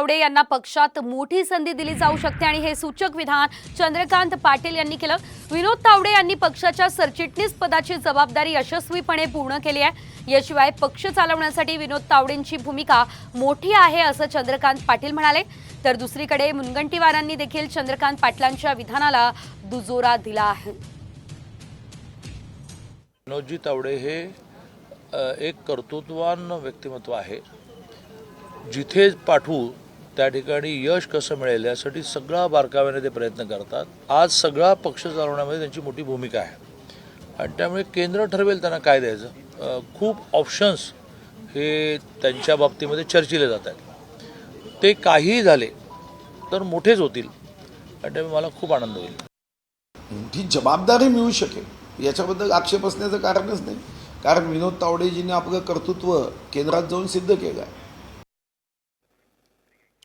तावडे यांना पक्षात मोठी संधी दिली जाऊ शकते आणि हे सूचक विधान चंद्रकांत पाटील यांनी केलं. विनोद तावडे यांनी पक्षाच्या सरचिटणीस पदाची जबाबदारी यशस्वीपणे पूर्ण केली आहे. याशिवाय पक्ष चालवण्यासाठी विनोद तावडेंची भूमिका मोठी आहे असं चंद्रकांत पाटील म्हणाले. तर दुसरीकडे मुनगंटीवारांनी देखील चंद्रकांत पाटलांच्या विधानाला दुजोरा दिला आहे. विनोदजी तावडे हे एक कर्तृत्वान व्यक्तिमत्व आहे. जिथे पाठवू त्या ठिकाणी यश कसं मिळेल यासाठी सगळा बारकाव्याने ते प्रयत्न करतात. आज सगळा पक्ष चालवण्यामध्ये त्यांची मोठी भूमिका आहे. आणि त्यामुळे केंद्र ठरवेल त्यांना काय द्यायचं. खूप ऑप्शन्स हे त्यांच्या बाबतीमध्ये चर्चिले जात आहेत. ते काहीही झाले तर मोठेच होतील. आणि त्यामुळे मला खूप आनंद होईल. मोठी जबाबदारी मिळू शकेल याच्याबद्दल आक्षेप असण्याचं कारणच नाही. कारण विनोद तावडेजीने आपलं कर्तृत्व केंद्रात जाऊन सिद्ध केलं आहे